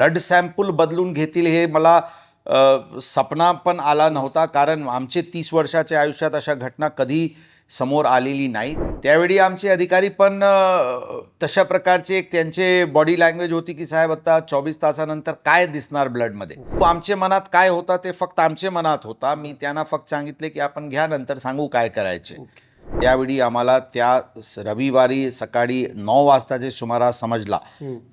Blood sample बदलून घेतील हे मला सपना पण आला नव्हता. कारण आमचे तीस वर्षाच्या आयुष्यात अशा घटना कधी समोर आलेली नाही त्यावेळी आमचे अधिकारी पण तशा प्रकारचे एक त्यांचे बॉडी लँग्वेज होती की साहेब आता चोवीस तासानंतर काय दिसणार ब्लडमध्ये आमचे मनात काय होता ते फक्त आमचे मनात होता. मी त्यांना फक्त सांगितले की आपण घ्या नंतर सांगू काय करायचे. त्यावेळी आम्हाला त्या रविवारी सकाळी नऊ वाजताचे सुमारास समजला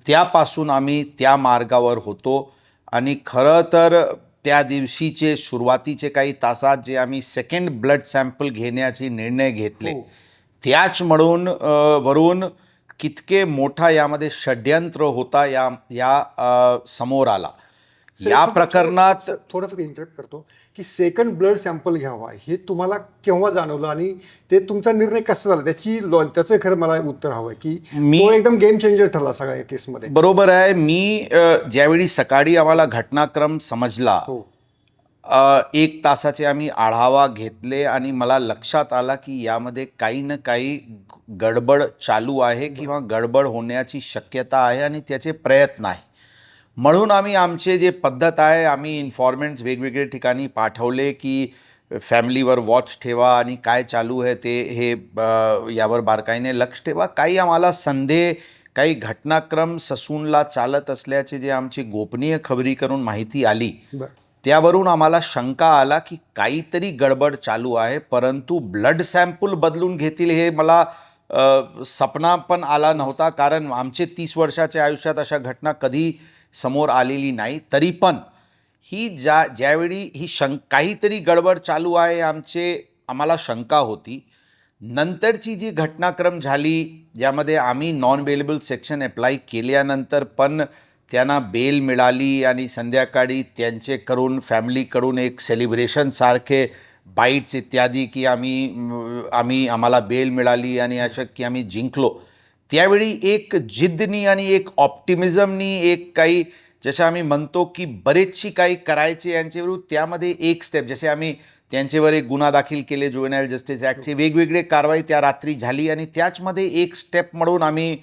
त्यापासून आम्ही त्या मार्गावर होतो. आणि खरं तर त्या दिवशीचे सुरुवातीचे काही तासात जे आम्ही सेकंड ब्लड सॅम्पल घेण्याचे निर्णय घेतले त्याच म्हणून वरून कितके मोठा यामध्ये षड्यंत्र होता या या समोर आला. या प्रकरणात थोडं- फक्त इंटरप्ट करतो की सेकंड ब्लड सॅम्पल घ्यावा. हे तुम्हाला केव्हा जाणवलं आणि ते तुमचा निर्णय कसा झाला? त्याची लॉ- त्याचं खरं मला उत्तर हवं आहे की मी- एकदम गेम चेंजर ठरला सगळ्या या केसमध्ये बरोबर आहे. मी अ, ज्यावेळी सकाळी आम्हाला घटनाक्रम समजला हो. अ, एक तासाचे आम्ही आढावा घेतले आणि मला लक्षात आला की यामध्ये काही ना काही गडबड चालू आहे किंवा गडबड होण्याची शक्यता आहे आणि त्याचे प्रयत्न आहे. म्हणून आम्ही आमचे जे पद्धत आहे आम्ही इन्फॉर्मेंट्स वेगवेगळे ठिकाणी पाठवले की फॅमिलीवर वॉच ठेवा आणि काय चालू आहे ते हे यावर बारकाईने लक्ष ठेवा. काही आम्हाला संदेह काही घटनाक्रम ससूनला चालत असल्याचे जे आमची गोपनीय खबरी करून माहिती आली त्यावरून आम्हाला शंका आला की काहीतरी गडबड चालू आहे परंतु ब्लड सॅम्पल बदलून घेतील हे मला सपना पण आला नव्हता. कारण आमचे तीस वर्षाच्या आयुष्यात अशा घटना कधी समोर आलेली नाही तरी पण ही ज्या ज्यावेळी ही शं काहीतरी गडबड चालू आहे आमचे आम्हाला शंका होती. नंतरची जी घटनाक्रम झाली ज्यामध्ये आम्ही नॉन बेलेबल सेक्शन अप्लाय केल्यानंतर पण त्यांना बेल मिळाली आणि संध्याकाळी त्यांचे करून फॅमिलीकडून एक सेलिब्रेशन सारखे बाईट्स इत्यादी की आम्ही आम्ही आम्हाला बेल मिळाली आणि अशा की आम्ही जिंकलो. त्यावेळी एक जिद्दनी आणि एक ऑप्टिमिझमनी एक काही जसे आम्ही म्हणतो की बरेचशी काही करायचे यांच्यावर त्यामध्ये एक स्टेप जसे आम्ही त्यांच्यावर एक गुन्हा दाखल केले जुवेनाईल जस्टिस ॲक्टचे वेगवेगळे कारवाई त्या रात्री झाली आणि त्याचमध्ये एक स्टेप म्हणून आम्ही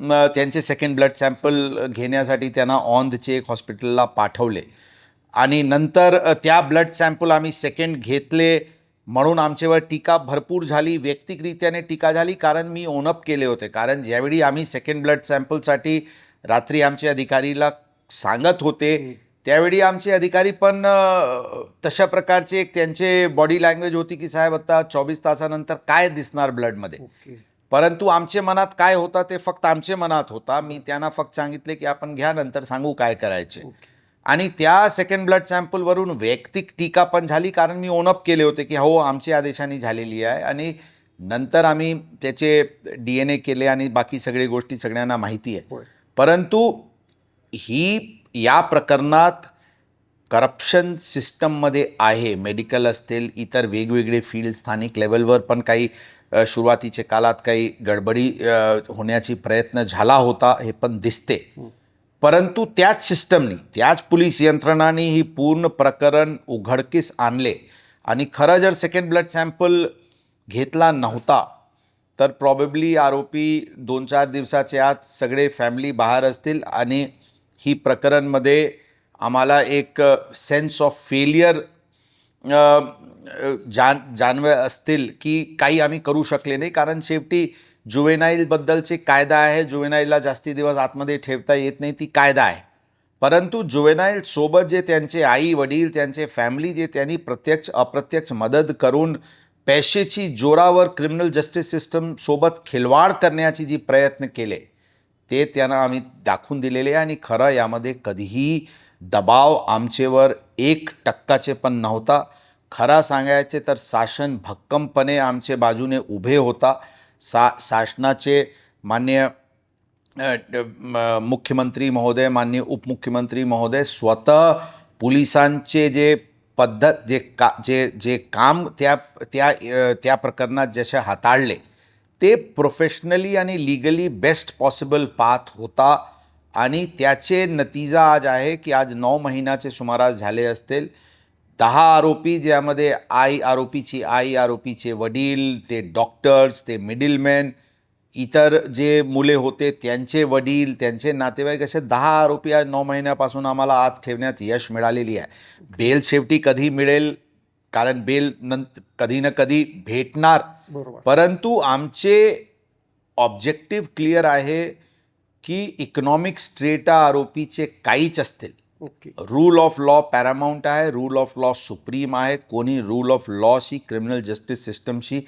त्यांचे सेकंड ब्लड सॅम्पल घेण्यासाठी त्यांना ऑन द चेक हॉस्पिटलला पाठवले. आणि नंतर त्या ब्लड सॅम्पल आम्ही सेकंड घेतले. म्हणून आमच्यावर टीका भरपूर झाली वैयक्तिकरित्याने टीका झाली कारण मी ओनअप केले होते. कारण ज्यावेळी आम्ही सेकंड ब्लड सॅम्पलसाठी रात्री आमचे अधिकारीला सांगत होते त्यावेळी आमचे अधिकारी पण तशा प्रकारचे एक त्यांचे बॉडी लँग्वेज होती की साहेब आता चोवीस तासानंतर काय दिसणार ब्लडमध्ये परंतु आमचे मनात काय होता ते फक्त आमचे मनात होता. मी त्यांना फक्त सांगितले की आपण घ्या नंतर सांगू काय करायचे. आणि त्या सेकंड ब्लड सॅम्पलवरून वैयक्तिक टीका पण झाली कारण मी ओनअप केले होते की हो आमच्या आदेशाने झालेली आहे. आणि नंतर आम्ही त्याचे डी एन ए केले आणि बाकी सगळे गोष्टी सगळ्यांना माहिती आहे. परंतु ही या प्रकरणात करप्शन सिस्टममध्ये आहे मेडिकल असतील इतर वेगवेगळे फील्ड स्थानिक लेवलवर पण काही सुरुवातीच्या काळात काही गडबडी होण्याची प्रयत्न झाला होता हे पण दिसते. परंतु त्याच सिस्टमनी त्याच पोलीस यंत्रणांनी ही पूर्ण प्रकरण उघडकीस आणले. आणि खरं जर सेकंड ब्लड सॅम्पल घेतला नव्हता तर प्रॉबेबली आरोपी दोन चार दिवसाच्या आत सगळे फॅमिली बाहेर असतील आणि ही प्रकरणमध्ये आम्हाला एक सेन्स ऑफ फेलियर जान जानवे असतील की काही आम्ही करू शकले नाही. कारण शेवटी जुवेनाईलबद्दलचे कायदा आहे. जुवेनाईलला जास्ती दिवस आतमध्ये ठेवता येत नाही. ती कायदा आहे. परंतु जुवेनाईल सोबत जे त्यांचे आई वडील त्यांचे फॅमिली जे त्यांनी प्रत्यक्ष अप्रत्यक्ष मदत करून पैशाची जोरावर क्रिमिनल जस्टिस सिस्टम सोबत खिलवाड करण्याची जी प्रयत्न केले ते त्यांना आम्ही दाखवून दिलेले आहे. आणि खरं यामध्ये कधीही दबाव आमचेवर एक टक्काचे पण नव्हता. खरा सांगायचे तर शासन भक्कमपणे आमचे बाजूने उभे होता. सा शासनाचे मान्य मुख्यमंत्री महोदय मान्य उपमुख्यमंत्री महोदय स्वतः पोलिसांचे जे पद्धत जे का जे जे काम त्या त्या त्या प्रकरणात जसे हाताळले ते प्रोफेशनली आणि लिगली बेस्ट पॉसिबल पाथ होता. आणि त्याचे नतीजा आज आहे की आज नऊ महिन्याचे सुमारास झाले असतील. दहा आरोपी ज्यामध्ये आई आरोपीची आई आरोपीचे वडील ते डॉक्टर्स ते मिडलमॅन इतर जे मुले होते त्यांचे वडील त्यांचे नातेवाईक असे दहा आरोपी आज नऊ महिन्यापासून आम्हाला आत ठेवण्यात यश मिळालेली आहे. बेल शेवटी कधी मिळेल? कारण बेल नंतर कधी ना कधी भेटणार. परंतु आमचे ऑब्जेक्टिव्ह क्लिअर आहे. की इकॉनॉमिक स्ट्रेटा आरोपीचे काहीच असतील. Okay. Rule of law paramount आहे रूल ऑफ लॉ सुप्रीम आहे कोणी रूल ऑफ लॉशी क्रिमिनल जस्टिस सिस्टमशी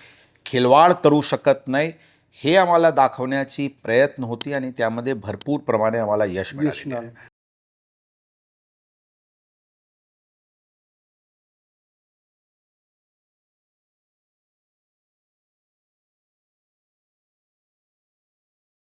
खिलवाड करू शकत नाही हे आम्हाला दाखवण्याची प्रयत्न होती आणि त्यामध्ये भरपूर प्रमाणे आम्हाला यश मिळालं.